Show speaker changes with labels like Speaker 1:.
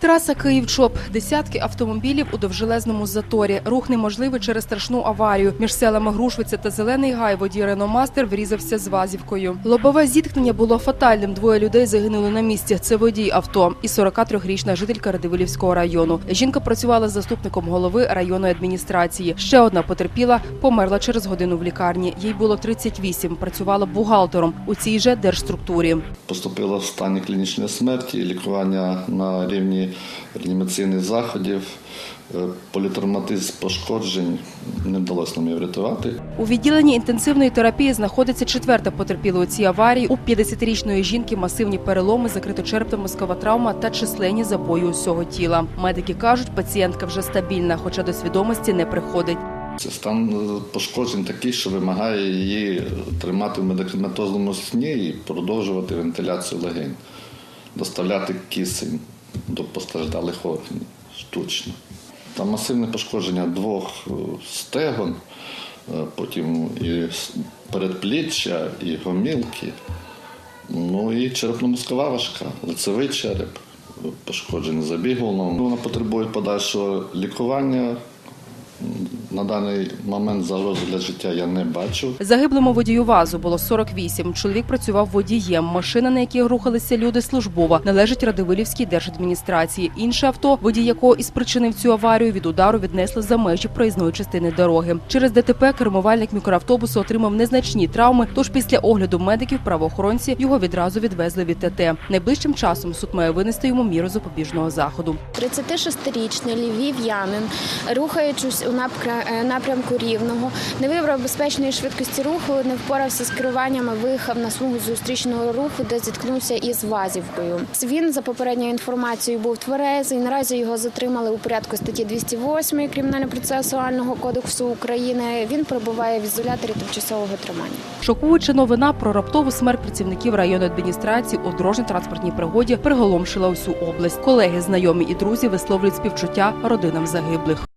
Speaker 1: Траса Київ-Чоп. Десятки автомобілів у довжелезному заторі. Рух неможливий через страшну аварію. Між селами Грушвиця та Зелений Гай водій Рено Мастер врізався з Вазівкою. Лобове зіткнення було фатальним. Двоє людей загинули на місці. Це водій авто і 43-річна жителька Радивилівського району. Жінка працювала заступником голови районної адміністрації. Ще одна потерпіла, померла через годину в лікарні. Їй було 38, працювала бухгалтером у цій же держструктурі.
Speaker 2: Поступила в стані клінічної смерті, лікування на рівні реанімаційних заходів, Е, політравматизм пошкоджень не вдалося нам її врятувати.
Speaker 1: У відділенні інтенсивної терапії знаходиться четверта потерпіла у цій аварії. У 50-річної жінки масивні переломи, закриточерепна мозкова травма та численні забої усього тіла. Медики кажуть, пацієнтка вже стабільна, хоча до свідомості не приходить.
Speaker 2: Це стан е, пошкоджень такий, що вимагає її тримати в медикаментозному сні і продовжувати вентиляцію легень, доставляти кисень до постраждалих органів штучно. Там масивне пошкодження двох е, стегон, е, потім і передпліччя, і гомілки, ну і черепно-мозкова важка, лицевий череп, пошкоджений забіг головного. Вона потребує подальшого лікування. На даний момент загрози для життя я не бачу.
Speaker 1: Загиблому водію вазу було 48. Чоловік працював водієм. Машина, на якій рухалися люди, службова, належить Радивилівській держадміністрації. Інше авто, водій якого і спричинив цю аварію, від удару віднесли за межі проїзної частини дороги. Через ДТП кермувальник мікроавтобусу отримав незначні травми. Тож після огляду медиків правоохоронці його відразу відвезли від ТТ. Найближчим часом суд має винести йому міру запобіжного заходу.
Speaker 3: 36-річний львів'янин, рухаючись у напря- е, напрямку рівного, не вибрав безпечної швидкості руху, не впорався з керуванням, і виїхав на смугу зустрічного руху, де зіткнувся із Вазівкою. Він за попередньою інформацією був тверезий. Наразі його затримали у порядку статті 208 Кримінально-процесуального кодексу України. Він перебуває в ізоляторі тимчасового тримання.
Speaker 1: Шокуюча новина про раптову смерть працівників районної адміністрації у дорожньо-транспортній пригоді приголомшила усю область. Колеги, знайомі і друзі висловлюють співчуття родинам загиблих.